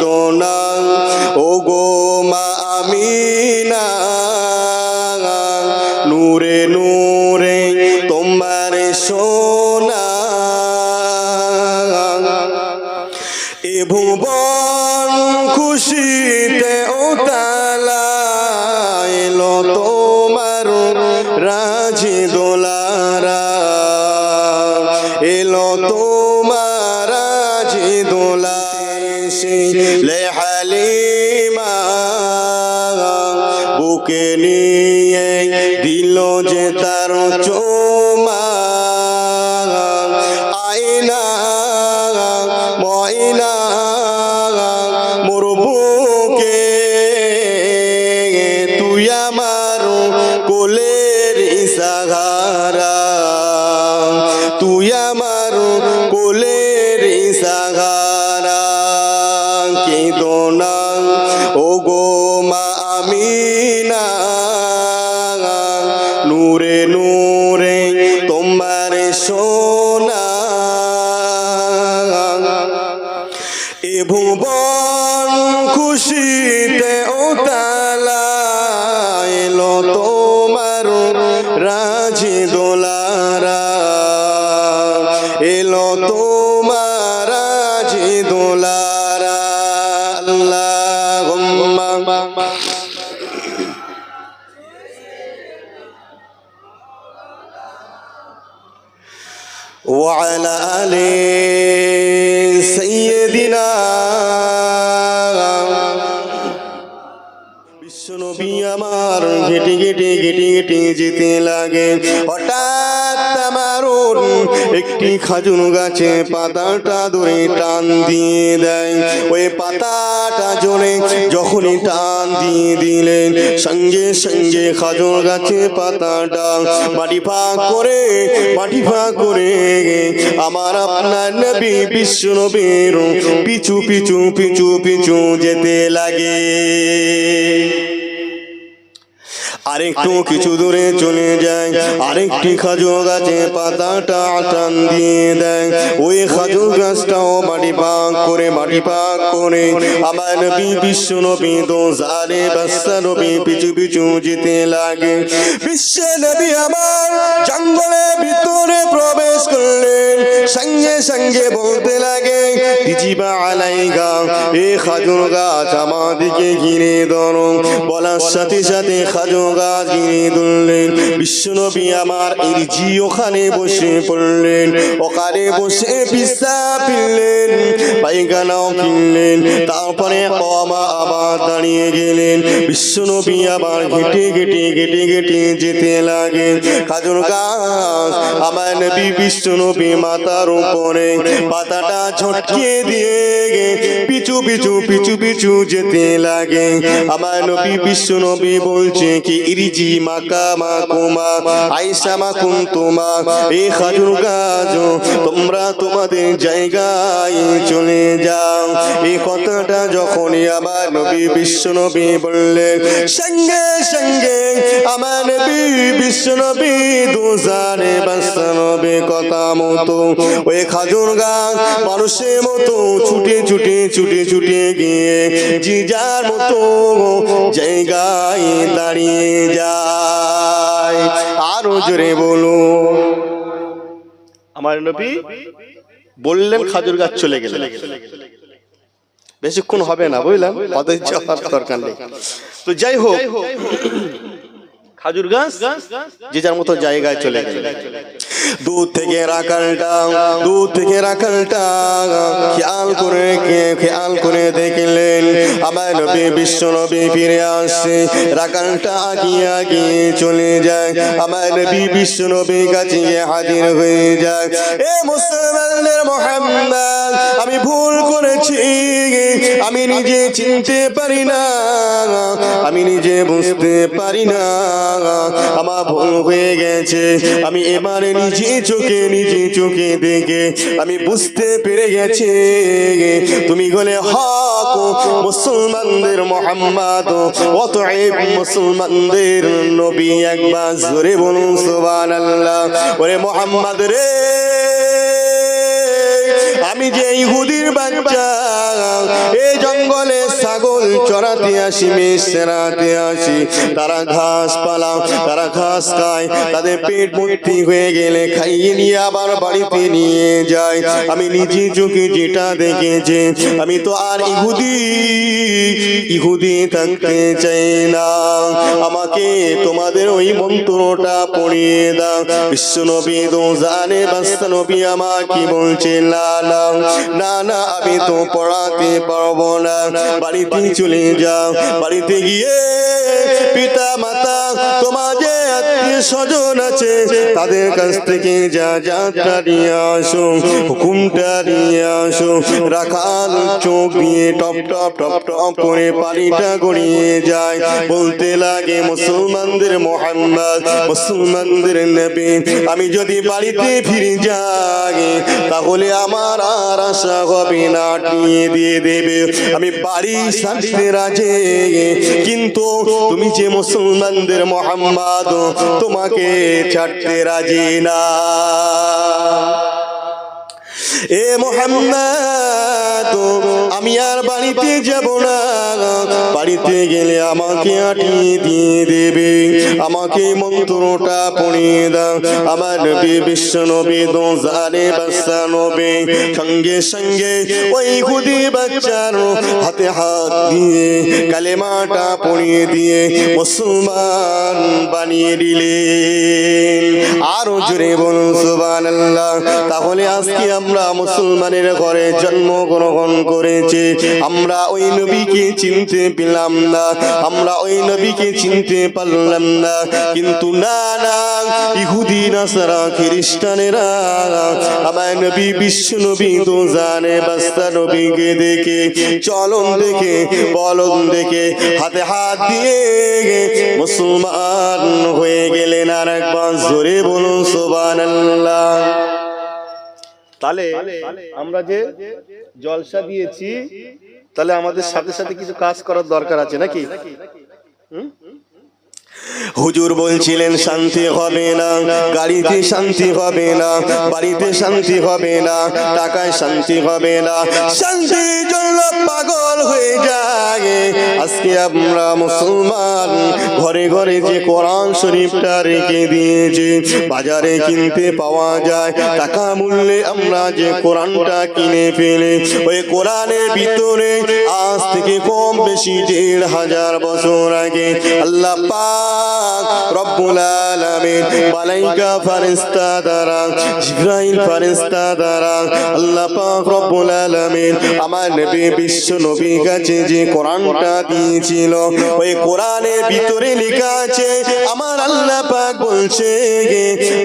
Adonai. ইসাহারা তুই আমার ঘেটে ঘেটে ঘেটে ঘেটে যেতে লাগে। হঠাৎ আমার একটি খাজুন গাছে পাতাটা ধরে টান দিয়ে দেয়। ওই পাতাটা জোরে যখনই টান দিয়ে দিলেন, সঙ্গে সঙ্গে খাজুন গাছে পাতাটা মাটি ফাঁক করে, মাটি ফাঁক করে আমার আপনার নবী বিশ্ব নবীর পিছু পিছু পিছু পিছু যেতে লাগে। আরেকটু কিছু দূরে চলে যায়। আরেকটি খাজুর গাছে পাতাটা টান দিয়ে দেয় ওই খাজুর গাছটাও মাটি পাক করে মাটি পাক করে। আবার নবী বিশ্ব নবী তো সারে বাচ্চা নবী পিছু পিছু যেতে লাগে। বিশ্ব নবী আমার জঙ্গলের সঙ্গে বলতে লাগে খাজুর গাছ আমাদিকে ঘিরে বলার সাথে সাথে খাজুর গাছ ঘিরে ধরলেন। আমার ওখানে বসে পড়লেন ওখানে বসে তারপরে কমা আবার দাঁড়িয়ে গেলেন। বিশ্বনবী আবার ঘেটে ঘেটে ঘেটে ঘেটে যেতে লাগে খাজুর গাছ আমার নবী, বিশ্বনবী মাতার উপরে পাতাটা ঝটকে দিয়ে পিছু পিছু পিছু পিছু যেতে লাগে। আমার নবী, বিশ্ব নবী বলছে কি, ইরিজি মাকা মা কুমা আইসা মা কুন্তুমা এই খাজুর গাছ তোমরা তোমাদের জায়গায় চলে যাও। এই কথাটা যখনই আমার নবী, বিশ্ব নবী বললেন, সঙ্গে সঙ্গে আমার নবী, বিশ্ব নবী দুজারে বাস্তবে কথা মতো। ওই খাজুর গাছ মানুষের মতো ছুটে ছুটে ছুটে ছুটে গিয়ে, যে যার মতো জায়গায় দাঁড়িয়ে যায়। আরও জোরে বলো। আমার নবী বললেন, খাজুর গাছ চলে গেলেন বেশিক্ষণ হবে না, বুঝলাম? অধৈর্য হওয়ার দরকার নেই। তো যাই হোক যার মতো জায়গায় চলে থেকে রাখালটা থেকে রাখালটা, খেয়াল করে খেয়াল করে দেখলেন। ফিরে আসছে। রাখালটা চলে যায়। নবী হাজির হয়ে যায়। এ মুসলমানদের মোহাম্মদ, আমি ভুল করেছি। আমি নিজে চিনতে পারি না। আমি নিজে বুঝতে পারি না। আমার ভুল হয়ে গেছে। আমি এবারে নিজে চোখে নিজে চোখে দেখে আমি বুঝতে পেরে গেছি। তুমি গলে হক মুসলমানদের মোহাম্মদ অত মুসলমানদের নবী একবার জোরে বলুন সুবান আল্লাহ ওরে মোহাম্মদ রে, আমি যে ইহুদির বাচ্চা এই জঙ্গলে ছাগল চড়াতে আসি, মেষ আসি। তারা ঘাস পালা তারা ঘাস খায়, তাদের পেট ভর্তি হয়ে গেলে খাইয়ে নিয়ে আবার বাড়িতে নিয়ে যায়। আমি নিজে চোখে যেটা দেখেছি, আমি তো আর ইহুদি ইহুদি থাকতে চাই না। আমাকে তোমাদের ওই মন্ত্রটা পড়িয়ে দাও। বিশ্বনবী তো জানে বাস্তনবী আমাকে বলছে না না না, আমি তো পড়াতে পারব না। বাড়িতে চলে যাও। বাড়িতে গিয়ে পিতা মাতা তোমার যে আত্মীয় স্বজন আছে তাদের কাছ থেকে যা যাত্রা নিয়ে আসো হুকুমটা নিয়ে আসো। রাখাল চোখ দিয়ে টপ টপ টপ টপ করে পানিটা গড়িয়ে যায়। বলতে লাগে মুসলমানদের মোহাম্মদ মুসলমানদের নেবে আমি যদি বাড়িতে ফিরে যাই তাহলে আমার আর আশা হবে না। নিয়ে দিয়ে দেবে আমি বাড়ি ছাড়তে রাজে। কিন্তু তুমি যে মুসলমানদের মোহাম্মদ তোমাকে ছাড়তে রাজি না। এ মোহাম্মদ আমি আর বাড়িতে যাব না। বাড়িতে গেলে আমাকে আটিয়ে দিয়ে দেবে, আমাকে মন্ত্রটা পড়িয়ে দাও। আমার নবী বিশ্ব নবী দোজারে বাচ্চা নবী, সঙ্গে সঙ্গে ওই খুদি বাচ্চার হাতে হাত দিয়ে কালেমাটা পড়িয়ে দিয়ে মুসলমান বানিয়ে দিলেন আরও জোরে বলুন, সুবহানাল্লাহ। তাহলে আজকে আমরা মুসলমানের ঘরে জন্মগ্রহণ করেছি। আমরা ওই নবীকে চিনতে পেলাম না। আমরা ওই নবীকে চিনতে পারলাম না। কিন্তু না না, ইহুদি, নাসারা, খ্রিস্টানেরা আমার নবী, বিশ্ব নবী তো জানে, বাস্তা নবীকে দেখে, চলন দেখে বলন দেখে, হাতে হাত দিয়ে মুসলমান হয়ে গেলেন আর একবার জোরে বলুন সোবানাল্লাহ তাহলে আমরা যে জলসা দিয়েছি তাহলে আমাদের সাথে সাথে কিছু কাজ করার দরকার আছে নাকি? হুম? হুজুর বলছিলেন, শান্তি হবে না, গাড়িতে শান্তি হবে না, বাড়িতে শান্তি হবে না, টাকায় শান্তি হবে না, শান্তির জন্য পাগল হয়ে যায়। আজকে আমরা মুসলমান, ঘরে ঘরে যে কোরআন শরীফটা রেখে দিয়েছে, বাজারে কিনতে পাওয়া যায়, টাকা মূল্যে আমরা যে কোরআনটা কিনে ফেলে, ওই কোরআনের ভিতরে আজ থেকে কম বেশি দেড় হাজার বছর আগে আল্লাহ পাক রব্বুল আলামিন মালাইকা ফারিস্তা দ্বারা, জিব্রাইল ফারিস্তা দ্বারা, আল্লাহ পাক রব্বুল আলামিন আমার নবী, বিশ্ব নবী কাছে যে কোরআনটা দিয়েছিল, ওই কোরআনের ভিতরে লেখা আছে, আমার আল্লাহ পাক বলছে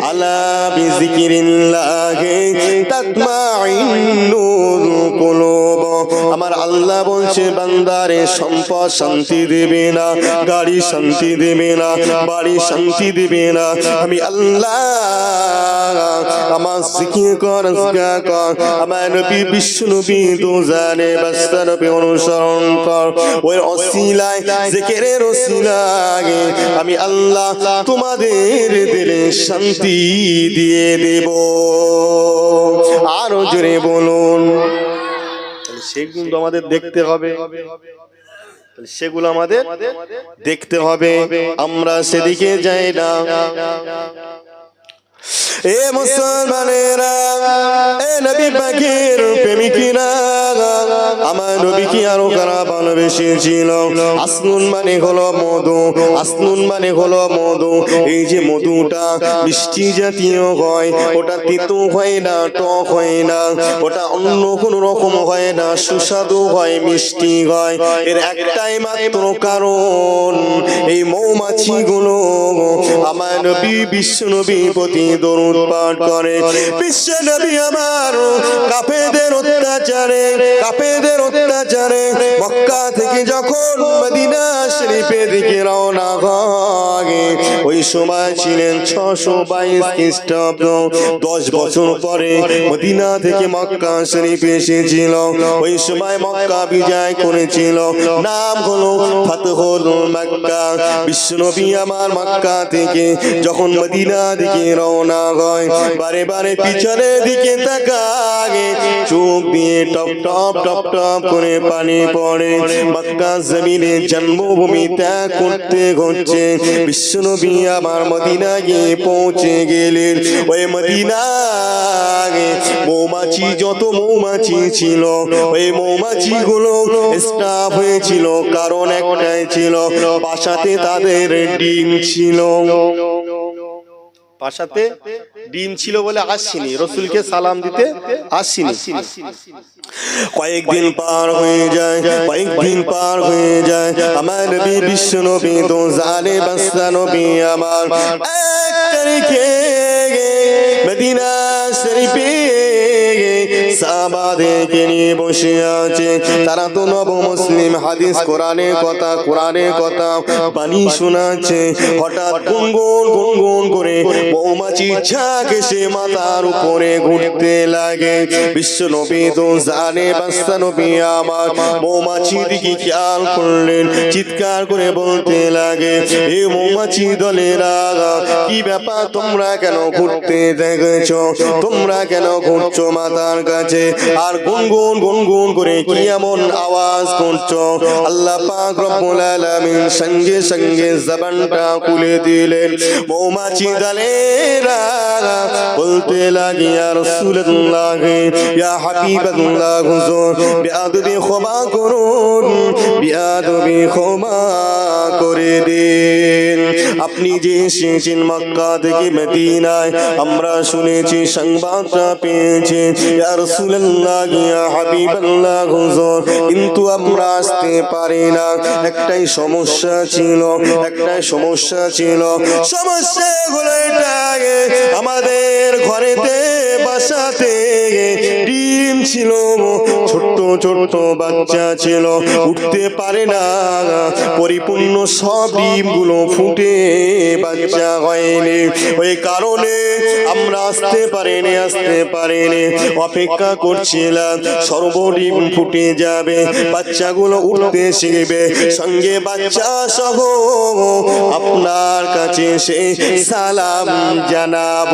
আলা বিজিকিরিল্লাহ তাতমাইন্নুল কুলুব। আমার আল্লাহ বলছে, বান্দারে সম্পদ শান্তি দেবে না, গাড়ি শান্তি দেবে না বাড়ি শান্তি দেবে না আমি আল্লাহ আমার জিকির কর জিকির কর। আমার নবী বিশ্ব নবী তো জানে বাস্তা নবী অনুসরণ কর। ওই অসিলায় জিকিরের অসিলায় আমি আল্লাহ তোমাদের দিলে শান্তি দিয়ে দেব। আরও জোরে বলুন। সেগুলো আমাদের দেখতে হবে। সেগুলো আমাদের দেখতে হবে আমরা সেদিকে যাই না। এ মুসলমানেরা, এ নবী পাখির প্রেমিকিরা, আমার নবীকে আরও কারা ভালোবেসেছিল? আসনুন মানে হলো মধু, আসনুন মানে হলো মধু। এই যে মধুটা মিষ্টি জাতীয় হয়, ওটা তিতো হয় না, টক হয় না, ওটা অন্য কোনো রকম হয় না, সুস্বাদু হয়, মিষ্টি হয়। এর একটাই মাত্র কারণ, এই মৌমাছিগুলো আমার নবী বিশ্ব নবী প্রতি দরুদ পাঠ করে। বিশ্ব নবী আমার কাফেদের অত্যাচারে কাফেদের অত্যাচারে। মক্কা থেকে যখন মদিনা শরীফের দিকে রওনা হয়, ওই সময় ছিলেন ছশো বাইশ খ্রিস্টাব্দ। দশ বছর পরে মদিনা থেকে মক্কা শরীফ এসেছিল। ওই সময় মক্কা বিজয় করেছিল। নাম হলো ফাতহুল মক্কা। বিশ্বনবী আমার মক্কা থেকে যখন মদিনা দিকে রওনা হয় বারে বারে পিছনের দিকে তাকাগে। চোখ দিয়ে টপ টপ টপ টপ করে পানি পড়ে। মক্কা জমিনে জন্মভূমি ত্যাগ করতে ঘটছে। বিশ্বনবী আমার মদিনা গিয়ে পৌঁছে গেলেন। ওই মদিনা মৌমাছি যত মৌমাছি ছিল ওই মৌমাছি গুলো স্টাফ হয়েছিল। কারণ একটাই ছিল বাসাতে তাদের ডিম ছিল। বাসাতে ডিম ছিল বলে আসিনি। রসুলকে সালাম দিতে আসিনি। কয়েকদিন পার হয়ে যায়, কয়েকদিন পার হয়ে যায়। আমার নবী বিশ্ব নবী তো জানে বাস্তা নবী আমার। এক তারিখে মদিনা শরীফে তারা তো মুসলিম হাদিস কথা কথা হঠাৎ মৌমাছি মাথার উপরে ঘুরতে লাগে। বিশ্ব নবী তো জানে বাস্তা নবী আমার মৌমাছি দিকে খেয়াল করলেন, চিৎকার করে বলতে লাগে, এ মৌমাছি দলেরা কি ব্যাপার তোমরা কেন ঘুরতে দেখেছ? তোমরা কেন ঘুরছো মাথার কাছে? আর গুনগুন গুনগুন করে কি এমন আওয়াজ করছ? আল্লাহ পাক রব্বুল আলামিন সঙ্গে সঙ্গে জবানটা খুলে দিলেন। মৌমাছি দলেরা বলতে লাগে, ইয়া রাসূলুল্লাহ, ইয়া হুজুর, বিআদবি ক্ষমা করুন, বিআদবি ক্ষমা করে দিন। আপনি যে এসেছেন মক্কা থেকে মদিনায়, আমরা শুনেছি, সংবাদটা পেয়েছি, ইয়া আমাদের ঘরেতে, বাসাতে ডিম ছিল, ছোট্ট ছোট্ট বাচ্চা ছিল। উঠতে পারে না, পরিপূর্ণ সব ডিমগুলো ফুটে বাচ্চা হয়নি। ওই কারণে আমরা আসতে পারিনি আসতে পারিনি। অপেক্ষা করছিলাম সর্বডিম ফুটে যাবে বাচ্চাগুলো উঠতে শিখবে সঙ্গে বাচ্চা সহ সে সালাম জানাব।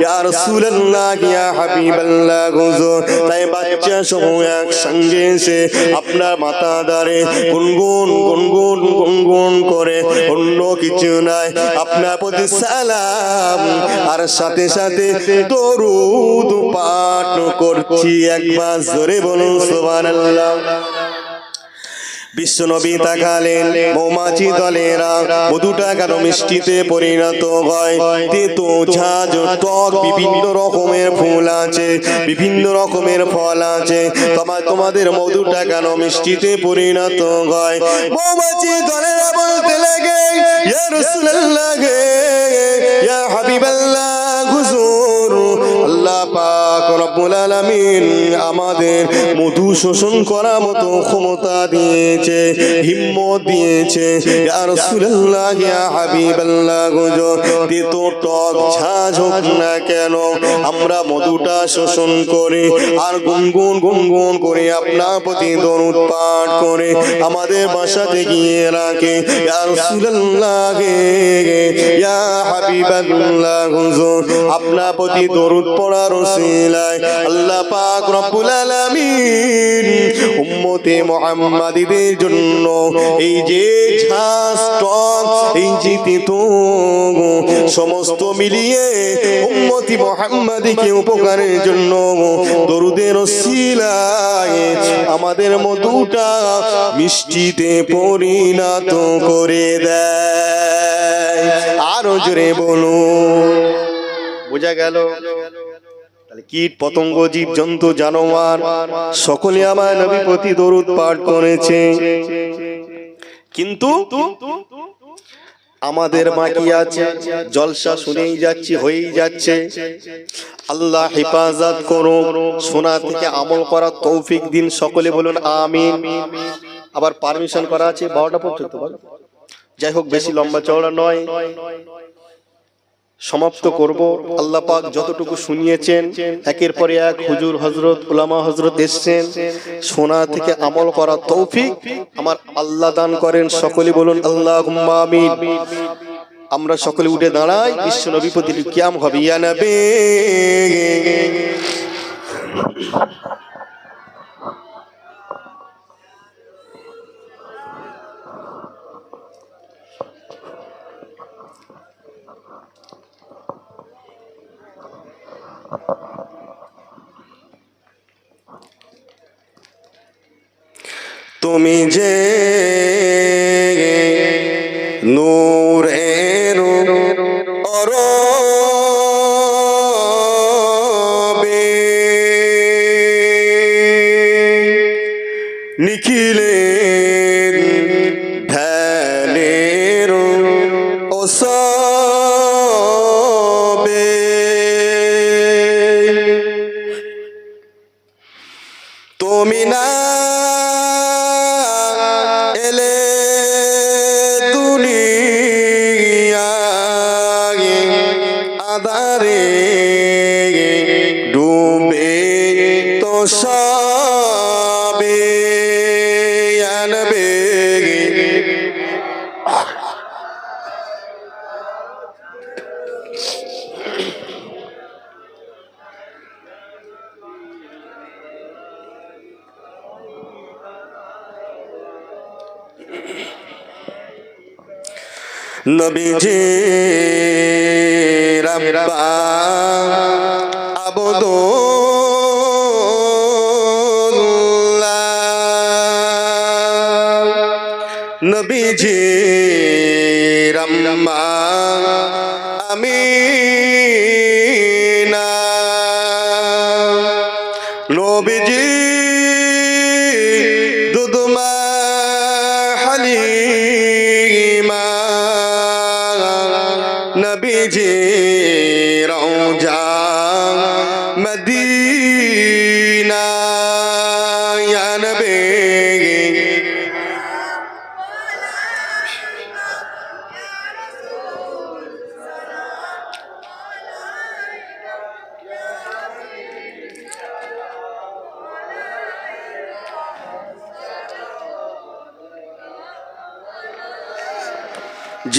ইয়া রাসূলুল্লাহ, ইয়া হাবিবাল্লাহ, হুজুর। তাই বাচ্চা সহ এক সঙ্গে এসে আপনার মাথা দাঁড়ে গুনগুন গুনগুন গুনগুন করে অন্য কিছু নাই। আপনার প্রতি সালাম। আর সাথে সাথে দরুদ পাঠ করছি। একবার জোরে বলুন, সুবহানাল্লাহ। বিশ্বনবী তাকালেন মৌমাছি দলেরা। মধুটা কেন মিষ্টিতে পরিণত হয়? তেতো ঝাঁজ টক বিভিন্ন রকমের ফুল আছে বিভিন্ন রকমের ফল আছে। তোমার তোমাদের মধুটা কেন মিষ্টিতে পরিণত হয়? মৌমাছি দলেরা বলতে লাগে ইয়া রাসূলুল্লাহ ইয়া হাবিবাল্লাহ হুজুর। আল্লাহ পাক রব্বুল আলামিন আমাদের মধু শোষণ করার মতো ক্ষমতা দিয়েছে, হিম্মত দিয়েছে। ইয়া রাসূলুল্লাহ, ইয়া হাবিবাল্লাহ টক না কেন, আমরা মধুটা শোষণ করে আর গুনগুন গুনগুন করে আপনার প্রতি দরুদ পাঠ করে আমাদের বাসাতে গিয়ে রাখে। ইয়া রাসূলুল্লাহ, ইয়া হাবিবাল্লাহ আপনার প্রতি দরুদ সমস্ত মিলিয়ে উম্মতি মুহাম্মাদীকে উপকারের জন্য দরুদের ওসিলায় আমাদের মধুটা মিষ্টিতে পরিণত করে দেয়। আরও জোরে বলুন। বোঝা গেল? কীট পতঙ্গ জীব জন্তু জানোয়ার, সকলে আমার নবী প্রতি দরুদ পাঠ করেছে। কিন্তু আমাদের বাকি আছে? জলসা শুনেই যাচ্ছি, হয়েই যাচ্ছে। আল্লাহ হেফাজত করো সোনা থেকে আমল করা তৌফিক দিন সকলে বলুন, আমিন। আবার পারমিশন করা আছে, বারোটা পর্যন্ত যাই হোক, বেশি লম্বা চওড়া নয়। সমাপ্ত করব। আল্লাহ পাক যতটুকু শুনিয়েছেন একের পরে এক হুজুর হজরত উলামা হজরত এসছেন। শোনা থেকে আমল করা তৌফিক আমার আল্লাহ দান করেন। সকলে বলুন আল্লাহ আমিন। আমরা সকলে উঠে দাঁড়াই। বিশ্ব নবী প্রতিটি কিয়াম হবে। ইয়া নবী। তুমি যে আধারে ডুবে তো সবে আনবে। নবীজি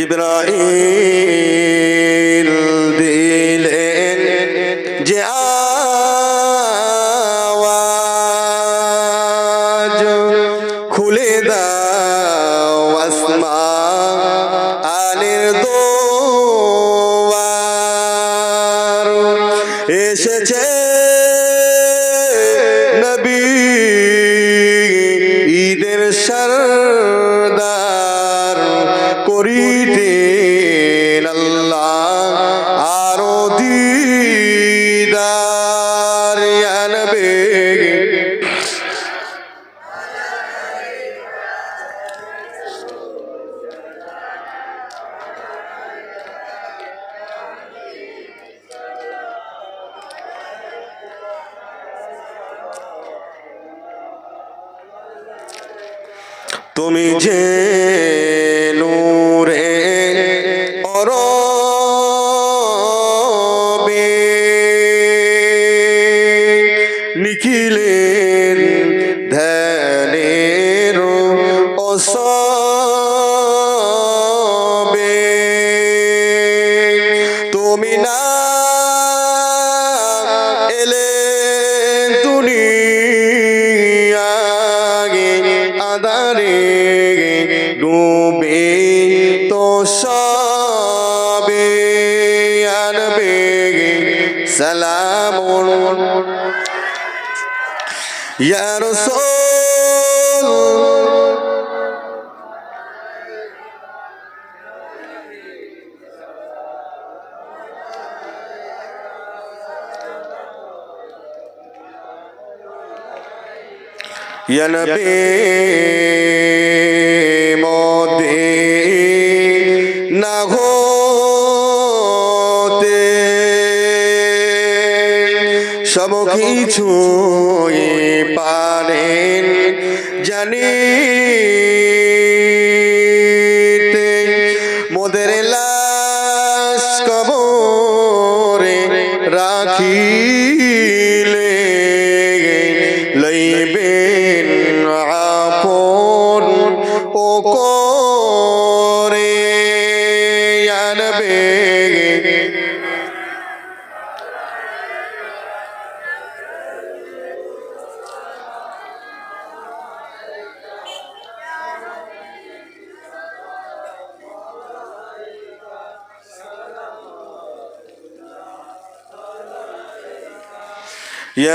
জিব্রাইল নবী মোদে না হতে সব কিছু পারেন জানিতে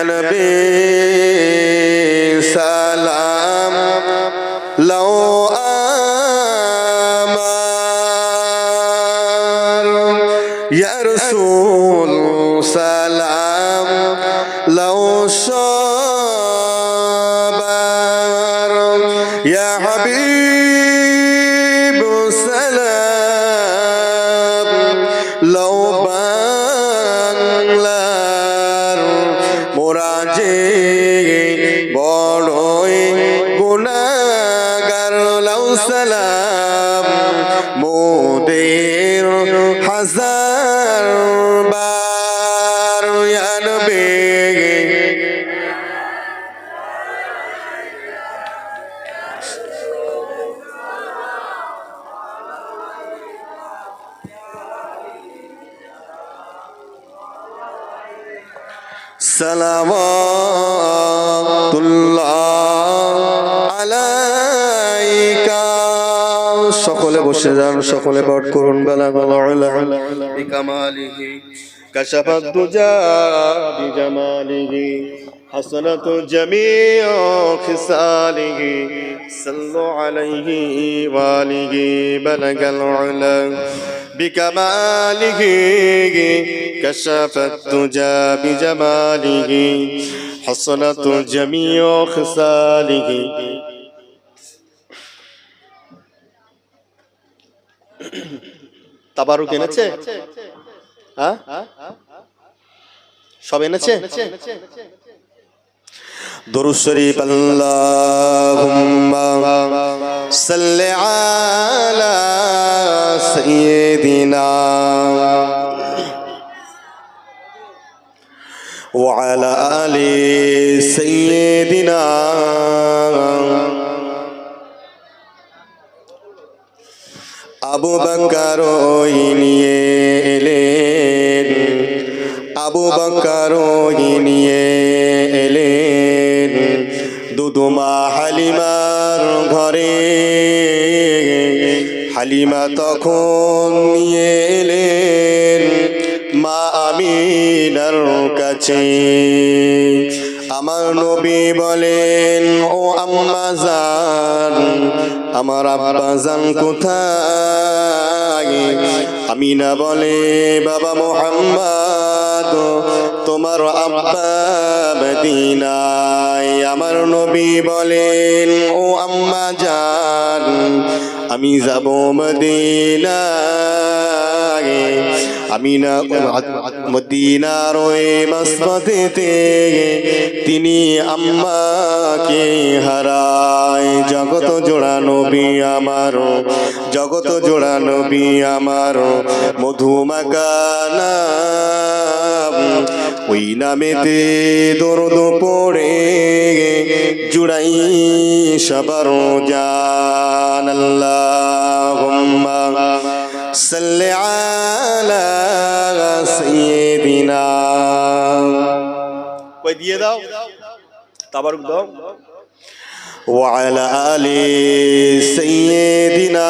نبي سلام لو সালামাতুল্লাহ আলাইকা সকলে বসে যান সকলে পাঠ করুন বেলা বেলা বিকামালিহি কাশাফাত দুজা বিজামালিহি حسنة جميع خصاله صلوا عليه وآله بلغ العلا بكماله كشف الدجى بجماله حسنة جميع خصاله তাবারুক এনেছে হ্যাঁ সব এনেছে درود شريف اللهم صل على سيدنا وعلى آل سيدنا আবু বকর ওই নিয়ে এলেন আবু বকর ওই নিয়ে এলেন দুদুমা হালিমার ঘরে হালিমা তখন নিয়ে এলেন মা আমিনার কাছে। আমার নবী বলেন, ও আম্মা আমার আব্বা জান কোথায়? আমিনা বলে, বাবা মোহাম্মদ, তোমার আব্বা মদিনায়। আমার নবী বলেন, ও আম্মা আমি যাব মদিনায়। আমি না মদিনার ওই মসজিদেতে তিনি আম্মাকে হারায়। জগত জোড়া নবী আমার জগত জোড়া নবী আমার মধুমাকানা ওই নামেতে দরদ পড়ে জুড়াই সবার জান। আল্লাহুম্মা সাল্লি আলা সাইয়্যিদিনা কই দিয়ে দাও তাবারুক দাও وعلى آل سيدنا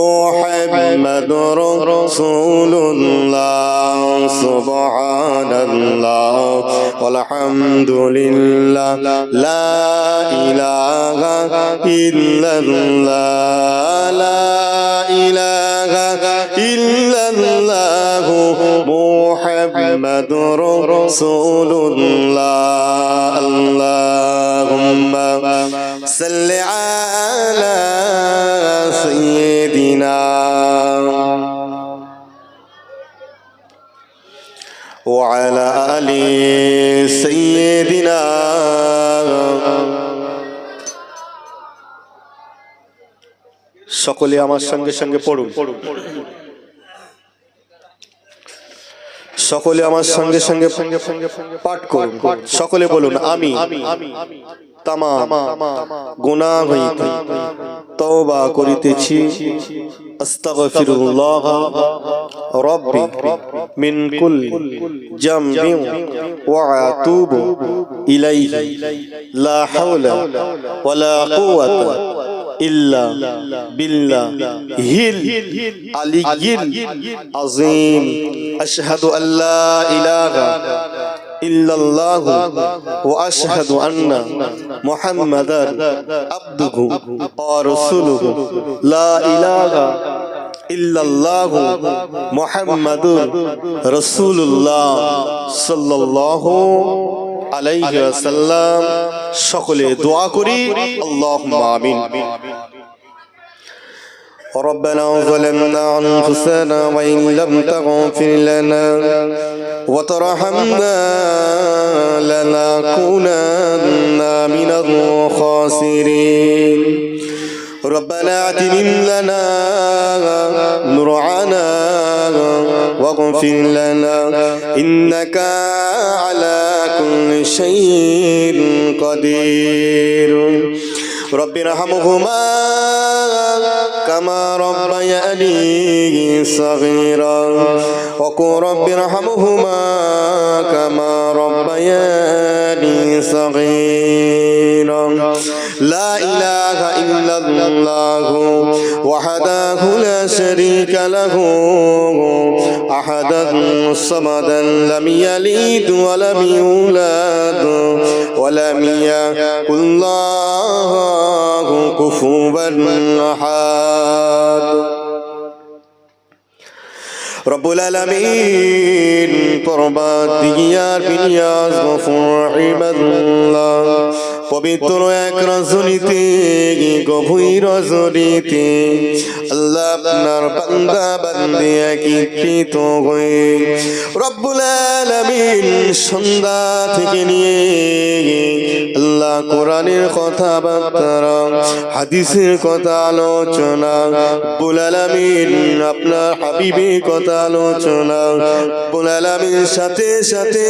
মুহাম্মাদুর রাসূলুল্লাহ সুবহানাল্লাহ walhamdulillah la ilaha illallah la ilaha illallah মুহাম্মাদুর রাসূলুল্লাহ আল্লাহুম্মা সাল্লি আলা সাইয়্যিদিনা وعلى آل سيدنا সকলে আমার সঙ্গে সঙ্গে পড়ুন সকলে আমার সঙ্গে সঙ্গে পাঠ করুন সকলে বলুন আমি তামা, গুনাহ হইতে তওবা করিতেছি। আস্তাগফিরুল্লাহ রব্বি মিন কুল্লি জামবিন ওয়া আতুবু ইলাইহি। লা হাওলা আল্লা ইলাহা ইল্লাল্লাহ ওয়া আশহাদু আন্না মুহাম্মাদান আবদুহু ওয়া রাসূলুহু। লা ইলাহা ইল্লাল্লাহু মুহাম্মাদুর রাসূলুল্লাহ সাল্লাল্লাহু আলাইহি ওয়াসাল্লাম। সকলে দোয়া করি আল্লাহুম্মা আমিন। ربنا ظلمنا أنفسنا وإن لم تغفر لنا وترحمنا لنكونن من الخاسرين. ربنا اعتمم لنا نرعنا واغفر لنا إنك على كل شيء قدير. رب ارحمهما. كما ربياني صغيرا. وقل رب ارحمهما كما ربياني صغيرا. لا إله إلا الله وحده لا شريك له. أحدا صمدا لم يلد ولم يولد ولم يكن له كفوا أحد رب العالمين قربات দিয়ার বিনিয়াজ গফুর ইবাদুল্লাহ পবিত্র এক রজনীতে গভীর রজনীতে আল্লাহ আপনার বান্দা বান্দে একত্রিত হয়ে রব্বুল আলামিন সন্ধ্যা থেকে নিয়ে আল্লাহ কোরআনের কথাবার্তা হাদিসের কথা আলোচনা রব্বুল আলামিন আপনার হাবিবের কথা আলোচনা রব্বুল আলামিন সাথে সাথে